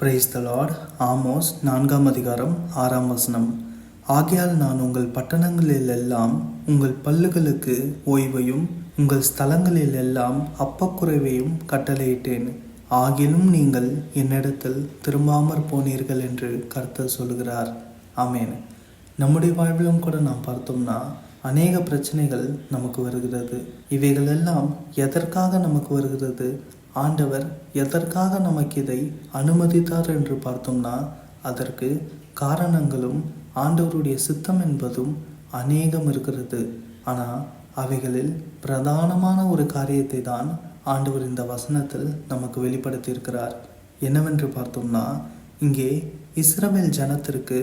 Praise the Lord Amos நான்காம் அதிகாரம் ஆறாம் வசனம். ஆகையால் நான் உங்கள் பட்டணங்களில் எல்லாம் உங்கள் பல்லுகளுக்கு ஓய்வையும் உங்கள் ஸ்தலங்களில் எல்லாம் அப்பக்குறைவையும் கட்டளையிட்டேன். ஆகிலும் நீங்கள் என்னிடத்தில் திரும்பாமற் போனீர்கள் என்று கர்த்தர் சொல்கிறார் ஆமேன். நம்முடைய வாழ்விலும் கூட நாம் பார்த்தோம்னா அநேக பிரச்சனைகள் நமக்கு வருகிறது. இவைகள் எல்லாம் எதற்காக நமக்கு வருகிறது? ஆண்டவர் எதற்காக நமக்கு இதை அனுமதித்தார் என்று பார்த்தோம்னா அதற்கு காரணங்களும் ஆண்டவருடைய சித்தம் என்பதும் அநேகம் இருக்கிறது. ஆனால் அவைகளில் பிரதானமான ஒரு காரியத்தை தான் ஆண்டவர் இந்த வசனத்தில் நமக்கு வெளிப்படுத்தியிருக்கிறார். என்னவென்று பார்த்தோம்னா இங்கே இஸ்ரவேல் ஜனத்திற்கு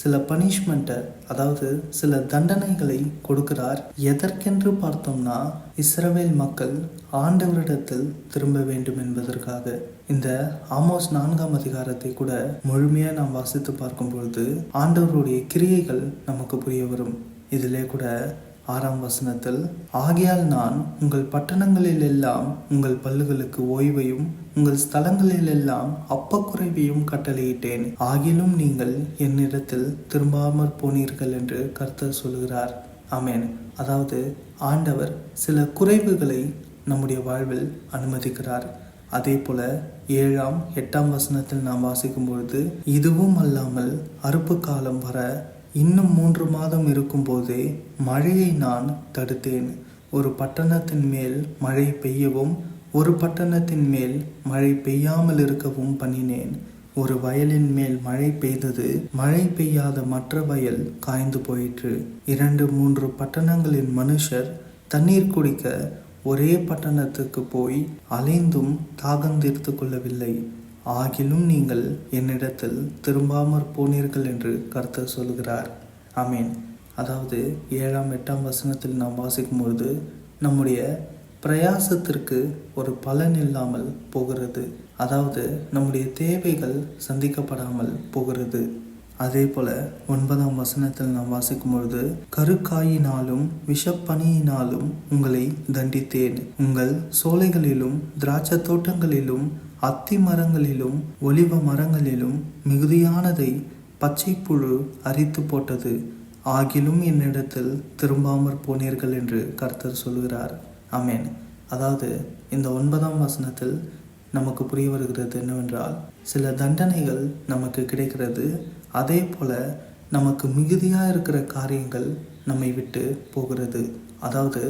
சில பனிஷ்மெண்ட்டை அதாவது சில தண்டனைகளை கொடுக்கிறார். எதற்கென்று பார்த்தோம்னா இஸ்ரவேல் மக்கள் ஆண்டவரிடத்தில் திரும்ப வேண்டும் என்பதற்காக. இந்த ஆமோஸ் நான்காம் அதிகாரத்தை கூட முழுமையாக நாம் வாசித்து பார்க்கும் பொழுது ஆண்டவருடைய கிரியைகள் நமக்கு புரிய வரும். இதிலே கூட ஆறாம் வசனத்தில் ஆகையால் நான் உங்கள் பட்டணங்களில் எல்லாம் உங்கள் பல்லுகளுக்கு ஓய்வையும் உங்கள் ஸ்தலங்களில் எல்லாம் அப்பக்குறைவையும் கட்டளையிட்டேன். ஆகிலும் நீங்கள் என்னிடத்தில் திரும்பாமற் போனீர்கள் என்று கர்த்தர் சொல்கிறார் ஆமேன். அதாவது ஆண்டவர் சில குறைவுகளை நம்முடைய வாழ்வில் அனுமதிக்கிறார். அதே போல ஏழாம் எட்டாம் வசனத்தில் நாம் வாசிக்கும் பொழுது இதுவும் அல்லாமல் அறுப்பு காலம் வர இன்னும் மூன்று மாதம் இருக்கும்போதே மழையை நான் தடுத்தேன். ஒரு பட்டணத்தின் மேல் மழை பெய்யவும் ஒரு பட்டணத்தின் மேல் மழை பெய்யாமல் இருக்கவும் பண்ணினேன். ஒரு வயலின் மேல் மழை பெய்தது மழை பெய்யாத மற்ற வயல் காய்ந்து போயிற்று. இரண்டு மூன்று பட்டணங்களின் மனுஷர் தண்ணீர் குடிக்க ஒரே பட்டணத்துக்கு போய் அலைந்தும் தாகம் தீர்த்து கொள்ளவில்லை. ஆகிலும் நீங்கள் என்னிடத்தில் திரும்பாமற் போனீர்கள் என்று கர்த்தர் சொல்கிறார் ஆமீன். அதாவது ஏழாம் எட்டாம் வசனத்தில் நாம் வாசிக்கும்பொழுது நம்முடைய பிரயாசத்திற்கு ஒரு பலன் இல்லாமல் போகிறது. அதாவது நம்முடைய தேவைகள் சந்திக்கப்படாமல் போகிறது. அதே போல ஒன்பதாம் வசனத்தில் நாம் வாசிக்கும் பொழுது கருக்காயினாலும் விஷப்பனியினாலும் உங்களை தண்டித்தேன். உங்கள் சோலைகளிலும் திராட்சை தோட்டங்களிலும் அத்தி மரங்களிலும் ஒலிவ மரங்களிலும் மிகுதியானதை பச்சைப்புழு அரித்து போட்டது. ஆகிலும் என்னிடத்தில் திரும்பாமற் போனீர்கள் என்று கர்த்தர் சொல்கிறார் அமேன் அதாவது இந்த ஒன்பதாம் வசனத்தில் நமக்கு புரிய வருகிறது என்னவென்றால் சில தண்டனைகள் நமக்கு கிடைக்கிறது. அதே போல நமக்கு மிகுதியாக இருக்கிற காரியங்கள் நம்மை விட்டு போகிறது. அதாவது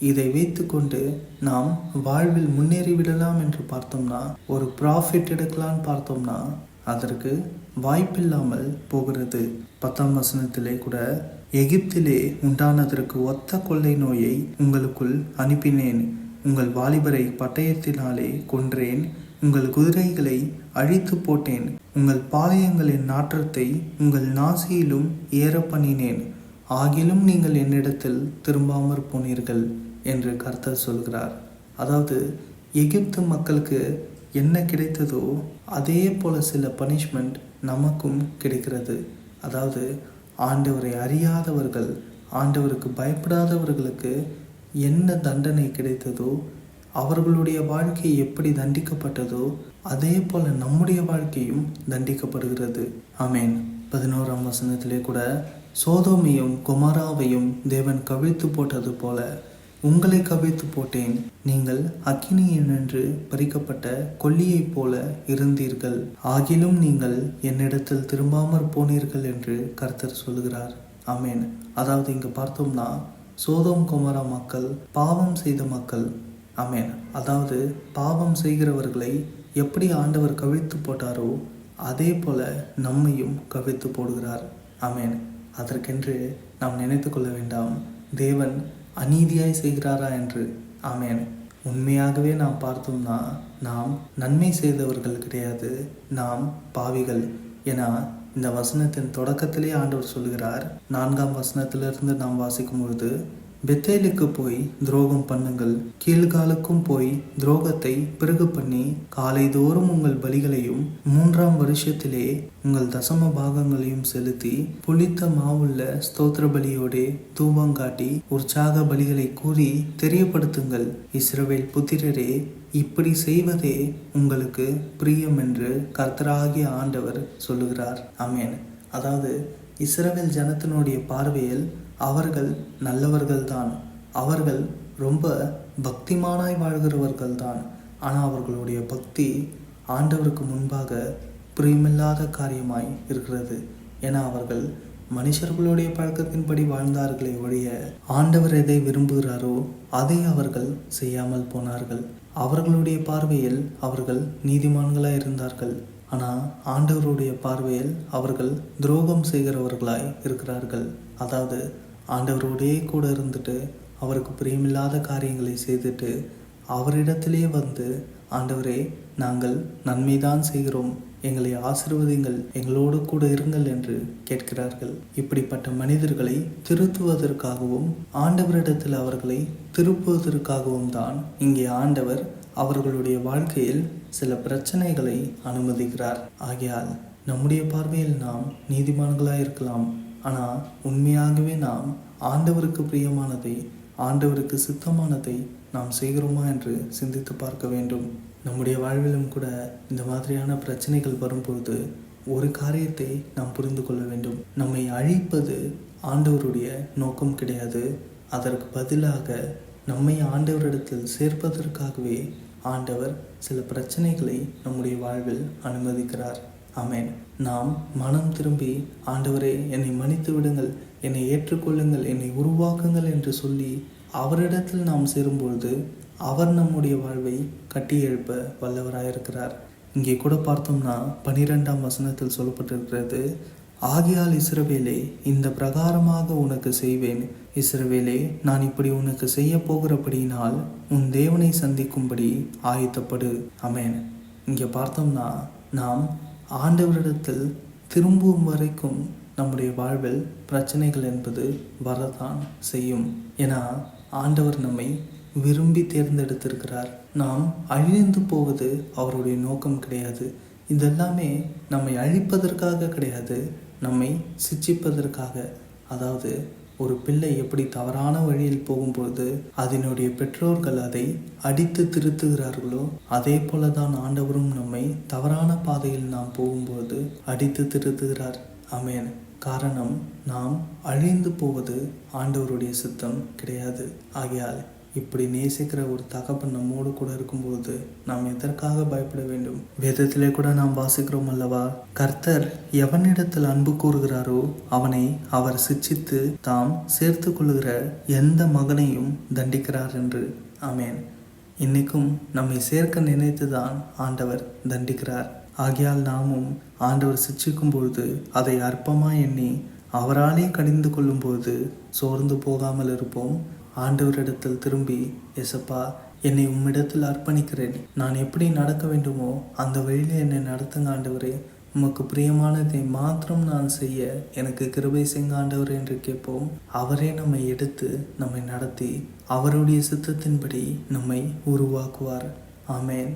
இதை வைத்துக்கொண்டு நாம் வாழ்வில் முன்னேறி விடலாம் என்று பார்த்தோம்னா ஒரு ப்ராஃபிட் எடுக்கலான்னு பார்த்தோம்னா அதற்கு வாய்ப்பில்லாமல் போகிறது. பத்தாம் வசனத்திலே கூட எகிப்திலே உண்டானதற்கு ஒத்த கொள்ளை நோயை உங்களுக்குள் அனுப்பினேன். உங்கள் வாலிபரை பட்டயத்தினாலே கொன்றேன். உங்கள் குதிரைகளை அழித்து போட்டேன். உங்கள் பாளையங்களின் நாற்றத்தை உங்கள் நாசியிலும் ஏற பண்ணினேன் ஆகிலும் நீங்கள் என்னிடத்தில் திரும்பாமற் போனீர்கள் என்று கர்த்தர் சொல்கிறார். அதாவது எகிப்து மக்களுக்கு என்ன கிடைத்ததோ அதே போல சில பனிஷ்மெண்ட் நமக்கும் கிடைக்கிறது. அதாவது ஆண்டவரை அறியாதவர்கள் ஆண்டவருக்கு பயப்படாதவர்களுக்கு என்ன தண்டனை கிடைத்ததோ அவர்களுடைய வாழ்க்கை எப்படி தண்டிக்கப்பட்டதோ அதே போல நம்முடைய வாழ்க்கையும் தண்டிக்கப்படுகிறது. ஆமேன். பதினோராம் வசனத்திலே கூட சோதோமையும் குமாராவையும் தேவன் கவிழ்த்து போட்டது போல உங்களை கவிழ்த்து போட்டேன். நீங்கள் அக்கினியின் என்று பறிக்கப்பட்ட கொல்லியைப் போல இருந்தீர்கள். ஆகிலும் நீங்கள் என்னிடத்தில் திரும்பாமற் போனீர்கள் என்று கர்த்தர் சொல்கிறார் ஆமேன். அதாவது இங்கே பார்த்தோம்னா சோதம் குமரா மக்கள் பாவம் செய்த மக்கள். ஆமேன். அதாவது பாவம் செய்கிறவர்களை எப்படி ஆண்டவர் கவிழ்த்து போட்டாரோ அதே போல நம்மையும் கவிழ்த்து போடுகிறார். ஆமேன். அதற்கென்று நாம் நினைத்து கொள்ள வேண்டாம். தேவன் அநீதியாய் செய்கிறாரா என்று. ஆமேன். உண்மையாகவே நாம் பார்த்தோம்னா நாம் நன்மை செய்தவர்கள் கிடையாது நாம் பாவிகள். ஏன்னா இந்த வசனத்தின் தொடக்கத்திலே ஆண்டவர் சொல்கிறார் நான்காம் வசனத்திலிருந்து நாம் வாசிக்கும் பொழுது பெத்தேலுக்கு போய் துரோகம் பண்ணுங்கள். கீழ்காலுக்கும் போய் துரோகத்தை பிறகு பண்ணி காலை தோறும் உங்கள் பலிகளையும் மூன்றாம் வருஷத்திலே உங்கள் தசம பாகங்களையும் செலுத்தி புளித்த மாவுள்ள ஸ்தோத்திர பலியோடே தூபம் காட்டி உற்சாக பலிகளை கூறி தெரியப்படுத்துங்கள். இஸ்ரவேல் புத்திரரே இப்படி செய்வதே உங்களுக்கு பிரியம் என்று கர்த்தராகிய ஆண்டவர் சொல்லுகிறார். அமேன் அதாவது இஸ்ரவேல் ஜனத்தினுடைய பார்வையில் அவர்கள் நல்லவர்கள்தான். அவர்கள் ரொம்ப பக்திமானாய் வாழ்கிறவர்கள் தான் ஆனால் அவர்களுடைய பக்தி ஆண்டவருக்கு முன்பாக பிரியமில்லாத காரியமாய் இருக்கிறது. என அவர்கள் மனுஷர்களுடைய பழக்கத்தின்படி வாழ்ந்தார்களே ஒழிய ஆண்டவர் எதை விரும்புகிறாரோ அதை அவர்கள் செய்யாமல் போனார்கள். அவர்களுடைய பார்வையில் அவர்கள் நீதிமான்களாக இருந்தார்கள். ஆனால் ஆண்டவருடைய பார்வையில் அவர்கள் துரோகம் செய்கிறவர்களாய் இருக்கிறார்கள். அதாவது ஆண்டவரோடே கூட இருந்துட்டு அவருக்கு பிரியமில்லாத காரியங்களை செய்துட்டு அவரிடத்திலே வந்து ஆண்டவரே நாங்கள் நன்மைதான் செய்கிறோம். எங்களை ஆசிர்வதிங்கள் எங்களோடு கூட இருங்கள் என்று கேட்கிறார்கள். இப்படிப்பட்ட மனிதர்களை திருத்துவதற்காகவும் ஆண்டவரிடத்தில் அவர்களை திருப்புவதற்காகவும் தான் இங்கே ஆண்டவர் அவர்களுடைய வாழ்க்கையில் சில பிரச்சனைகளை அனுமதிக்கிறார். ஆகையால் நம்முடைய பார்வையில் நாம் நீதிமான்களாக இருக்கலாம். ஆனால் உண்மையாகவே நாம் ஆண்டவருக்கு பிரியமானதை ஆண்டவருக்கு சித்தமானதை நாம் செய்கிறோமா என்று சிந்தித்து பார்க்க வேண்டும். நம்முடைய வாழ்விலும் கூட இந்த மாதிரியான பிரச்சனைகள் வரும்போது ஒரு காரியத்தை நாம் புரிந்து கொள்ள வேண்டும். நம்மை அழிப்பது ஆண்டவருடைய நோக்கம் கிடையாது. அதற்கு பதிலாக நம்மை ஆண்டவரிடத்தில் சேர்ப்பதற்காகவே ஆண்டவர் சில பிரச்சனைகளை நம்முடைய வாழ்வில் அனுமதிக்கிறார். அமேன் நாம் மனம் திரும்பி ஆண்டவரே என்னை மன்னித்து விடுங்கள். என்னை ஏற்றுக்கொள்ளுங்கள். என்னை உருவாக்குங்கள் என்று சொல்லி அவரிடத்தில் நாம் சேரும்பொழுது அவர் நம்முடைய வாழ்வை கட்டி எழுப்ப வல்லவராயிருக்கிறார். இங்கே கூட பார்த்தோம்னா பனிரெண்டாம் வசனத்தில் சொல்லப்பட்டிருக்கிறது ஆகியால் இஸ்ரவேலே இந்த பிரகாரமாக உனக்கு செய்வேன். இஸ்ரவேலே நான் இப்படி உனக்கு செய்ய போகிறபடியினால் உன் தேவனை சந்திக்கும்படி ஆயத்தப்படு. அமேன் இங்கே பார்த்தோம்னா நாம் ஆண்டவரிடத்தில் திரும்பும் வரைக்கும் நம்முடைய வாழ்வில் பிரச்சனைகள் என்பது வரதான் செய்யும். ஏன்னா ஆண்டவர் நம்மை விரும்பி தேர்ந்தெடுத்திருக்கிறார். நாம் அழிந்து போவது அவருடைய நோக்கம் கிடையாது. இதெல்லாமே நம்மை அழிப்பதற்காக கிடையாது. நம்மை சிச்சிப்பதற்காக. அதாவது ஒரு பிள்ளை எப்படி தவறான வழியில் போகும்பொழுது அதனுடைய பெற்றோர்கள் அதை அடித்து திருத்துகிறார்களோ அதே போலதான் ஆண்டவரும் நம்மை தவறான பாதையில் நாம் போகும்போது அடித்து திருத்துகிறார். அமேன் காரணம் நாம் அழிந்து போவது ஆண்டவருடைய சித்தம் கிடையாது. ஆகையால் இப்படி நேசிக்கிற ஒரு தகப்பன் நம்மோடு கூட இருக்கும்போது நாம் எதற்காக பயப்பட வேண்டும்? வேதத்திலே கூட நாம் வாசிக்கிறோம் அல்லவா? கர்த்தர் எவனிடத்தில் அன்பு கூறுகிறாரோ அவனை அவர் சிச்சித்து தாம் சேர்த்து கொள்ளுகிற எந்த மகனையும் தண்டிக்கிறார் என்று. ஆமேன். இன்னைக்கும் நம்மை சேர்க்க நினைத்துதான் ஆண்டவர் தண்டிக்கிறார். ஆகையால் நாமும் ஆண்டவர் சிச்சிக்கும் பொழுது அதை அற்பமாக எண்ணி அவராலே கடிந்து கொள்ளும்போது சோர்ந்து போகாமல் இருப்போம். ஆண்டவரிடத்தில் திரும்பி எசப்பா என்னை உம்மிடத்தில் அர்ப்பணிக்கிறேன். நான் எப்படி நடக்க வேண்டுமோ அந்த வழியில் என்னை நடத்துங்க ஆண்டவரே. உமக்கு பிரியமானதை மாத்திரம் நான் செய்ய எனக்கு கிருபை செய்ங்க ஆண்டவர் என்று கேட்போம். அவரே நம்மை எடுத்து நம்மை நடத்தி அவருடைய சித்தத்தின்படி நம்மை உருவாக்குவார். ஆமேன்.